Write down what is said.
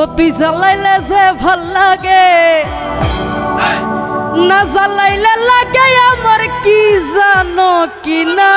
জ্বালাইলে যে ভালো লাগে। না জ্বালাইলে লাগে আমার কি জানো কি না?